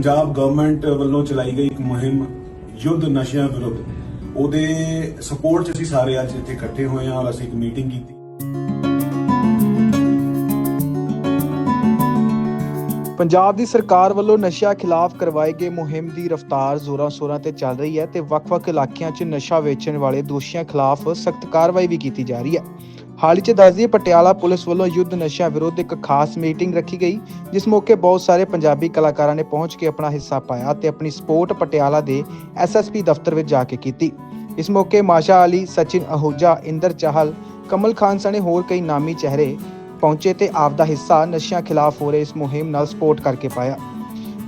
Punjab government ਵੱਲੋਂ ਚਲਾਈ ਗਈ ਇੱਕ ਮੁਹਿੰਮ ਯੁੱਧ ਨਸ਼ਿਆਂ ਵਿਰੁੱਧ ਉਹਦੇ ਸਪੋਰਟ 'ਚ ਅਸੀਂ ਸਾਰੇ ਅੱਜ ਇੱਥੇ ਇਕੱਠੇ ਹੋਏ ਹਾਂ ਔਰ ਅਸੀਂ ਇੱਕ ਮੀਟਿੰਗ ਕੀਤੀ ਪੰਜਾਬ ਦੀ ਸਰਕਾਰ ਵੱਲੋਂ ਨਸ਼ਿਆਂ ਖਿਲਾਫ ਕਰਵਾਏ ਗਏ ਮੁਹਿੰਮ ਦੀ ਰਫ਼ਤਾਰ ਜ਼ੋਰਾਂ-ਸ਼ੋਰਾਂ ਤੇ ਚੱਲ ਰਹੀ ਹੈ ਤੇ ਵੱਖ-ਵੱਖ ਇਲਾਕਿਆਂ 'ਚ ਨਸ਼ਾ ਵੇਚਣ ਵਾਲੇ ਦੋਸ਼ੀਆਂ ਖਿਲਾਫ ਸਖਤ ਕਾਰਵਾਈ ਵੀ ਕੀਤੀ ਜਾ ਰਹੀ ਹੈ। ਹਾਲ ਹੀ 'ਚ ਦੱਸਦੀ ਪਟਿਆਲਾ ਪੁਲਿਸ ਵੱਲੋਂ ਯੁੱਧ ਨਸ਼ਿਆਂ ਵਿਰੁੱਧ ਇੱਕ ਖਾਸ ਮੀਟਿੰਗ ਰੱਖੀ ਗਈ ਜਿਸ ਮੌਕੇ ਬਹੁਤ ਸਾਰੇ ਪੰਜਾਬੀ ਕਲਾਕਾਰਾਂ ਨੇ ਪਹੁੰਚ ਕੇ ਆਪਣਾ ਹਿੱਸਾ ਪਾਇਆ ਤੇ ਆਪਣੀ ਸਪੋਰਟ ਪਟਿਆਲਾ ਦੇ ਐਸਐਸਪੀ ਦਫ਼ਤਰ ਵਿੱਚ ਜਾ ਕੇ ਕੀਤੀ। ਇਸ ਮੌਕੇ ਮਾਸ਼ਾ ਅਲੀ, ਸਚਿਨ ਅਹੂਜਾ, ਇੰਦਰ ਚਾਹਲ, ਕਮਲ ਖਾਨ ਸਣੇ ਹੋਰ ਕਈ ਨਾਮੀ ਚਿਹਰੇ ਪਹੁੰਚੇ ਤੇ ਆਪ ਦਾ ਹਿੱਸਾ ਨਸ਼ਿਆਂ ਖਿਲਾਫ ਹੋ ਰਹੇ ਇਸ ਮੁਹਿੰਮ ਨਾਲ ਸਪੋਰਟ ਕਰਕੇ ਪਾਇਆ।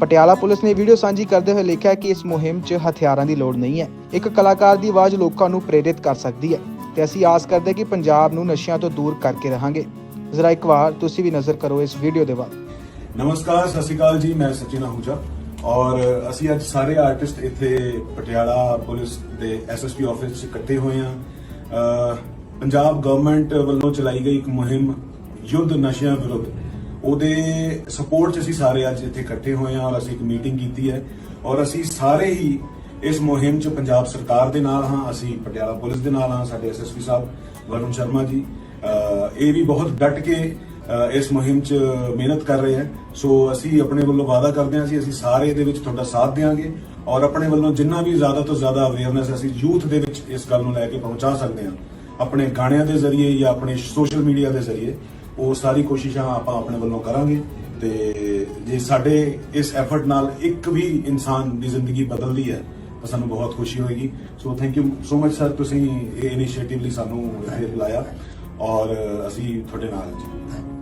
ਪਟਿਆਲਾ ਪੁਲਿਸ ਨੇ ਵੀਡੀਓ ਸਾਂਝੀ ਕਰਦੇ ਹੋਏ ਲਿਖਿਆ ਕਿ ਇਸ ਮੁਹਿੰਮ 'ਚ ਹਥਿਆਰਾਂ ਦੀ ਲੋੜ ਨਹੀਂ ਹੈ। ਇੱਕ ਕਲਾਕਾਰ ਦੀ ਆਵਾਜ਼ ਲੋਕਾਂ ਨੂੰ ਪ੍ਰੇਰਿਤ ਕਰ ਸਕਦੀ ਹੈ। ਤੇ ਅਸੀਂ ਆਸ ਕਰਦੇ ਕਿ ਪੰਜਾਬ ਨੂੰ ਨਸ਼ਿਆਂ ਤੋਂ ਦੂਰ ਕਰਕੇ ਰਹਾਂਗੇ। ਜ਼ਰਾ ਇੱਕ ਵਾਰ ਤੁਸੀਂ ਵੀ ਨਜ਼ਰ ਕਰੋ ਇਸ ਵੀਡੀਓ ਦੇ ਵੱਲ। ਨਮਸਕਾਰ, ਸਤਿ ਸ਼੍ਰੀ ਅਕਾਲ ਜੀ, ਮੈਂ ਸਚਿਨ ਆਹੂਜਾ। ਔਰ ਅਸੀਂ ਅੱਜ ਸਾਰੇ ਆਰਟਿਸਟ ਇੱਥੇ ਪਟਿਆਲਾ ਪੁਲਿਸ ਦੇ ਐਸਐਸਪੀ ਆਫਿਸ 'ਚ ਇਕੱਠੇ ਹੋਏ ਹਾਂ। ਪੰਜਾਬ ਗਵਰਨਮੈਂਟ ਵੱਲੋਂ ਚਲਾਈ ਗਈ ਇੱਕ ਮੁਹਿੰਮ ਯੁੱਧ ਨਸ਼ਿਆਂ ਵਿਰੁੱਧ। ਉਹਦੇ ਸਪੋਰਟ 'ਚ ਅਸੀਂ ਸਾਰੇ ਅੱਜ ਇੱਥੇ ਇਕੱਠੇ ਹੋਏ ਹਾਂ ਔਰ ਅਸੀਂ ਇੱਕ ਮੀਟਿੰਗ ਕੀਤੀ ਹੈ। ਔਰ ਅਸੀਂ ਸਾਰੇ ਹੀ ਇਸ ਮੁਹਿੰਮ 'ਚ ਪੰਜਾਬ ਸਰਕਾਰ ਦੇ ਨਾਲ ਹਾਂ, ਅਸੀਂ ਪਟਿਆਲਾ ਪੁਲਿਸ ਦੇ ਨਾਲ ਹਾਂ, ਸਾਡੇ ਐਸਐਸਪੀ ਸਾਹਿਬ, ਵਰੁਣ ਸ਼ਰਮਾ ਜੀ ਇਹ ਵੀ ਬਹੁਤ ਡਟ ਕੇ ਇਸ ਮੁਹਿੰਮ 'ਚ ਮਿਹਨਤ ਕਰ ਰਹੇ ਹਨ ਸੋ ਅਸੀਂ ਆਪਣੇ ਵੱਲੋਂ ਵਾਅਦਾ ਕਰਦੇ ਹਾਂ, ਅਸੀਂ ਅਸੀਂ ਸਾਰੇ ਇਹਦੇ ਵਿੱਚ ਤੁਹਾਡਾ ਸਾਥ ਦੇਵਾਂਗੇ ਔਰ ਆਪਣੇ ਵੱਲੋਂ ਜਿੰਨਾ ਵੀ ਜ਼ਿਆਦਾ ਤੋਂ ਜ਼ਿਆਦਾ ਅਵੇਅਰਨੈਸ ਅਸੀਂ ਯੂਥ ਦੇ ਵਿੱਚ ਇਸ ਗੱਲ ਨੂੰ ਲੈ ਕੇ ਪਹੁੰਚਾ ਸਕਦੇ ਹਾਂ। ਆਪਣੇ ਗਾਣਿਆਂ ਦੇ ਜ਼ਰੀਏ ਜਾਂ ਆਪਣੇ ਸੋਸ਼ਲ ਮੀਡੀਆ ਦੇ ਜ਼ਰੀਏ, ਉਹ ਸਾਰੀ ਕੋਸ਼ਿਸ਼ਾਂ ਆਪਾਂ ਆਪਣੇ ਵੱਲੋਂ ਕਰਾਂਗੇ ਤੇ ਜੇ ਸਾਡੇ ਇਸ ਐਫਰਟ ਨਾਲ ਇੱਕ ਵੀ ਇਨਸਾਨ ਦੀ ਜ਼ਿੰਦਗੀ ਬਦਲਦੀ ਹੈ ਤਾਂ ਸਾਨੂੰ ਬਹੁਤ ਖੁਸ਼ੀ ਹੋਏਗੀ। So thank you so much sir ਤੁਸੀਂ ਇਹ ਇਨੀਸ਼ੀਏਟਿਵ ਲਈ ਸਾਨੂੰ ਇੱਥੇ ਬੁਲਾਇਆ ਔਰ ਅਸੀਂ ਤੁਹਾਡੇ ਨਾਲ ਜੀ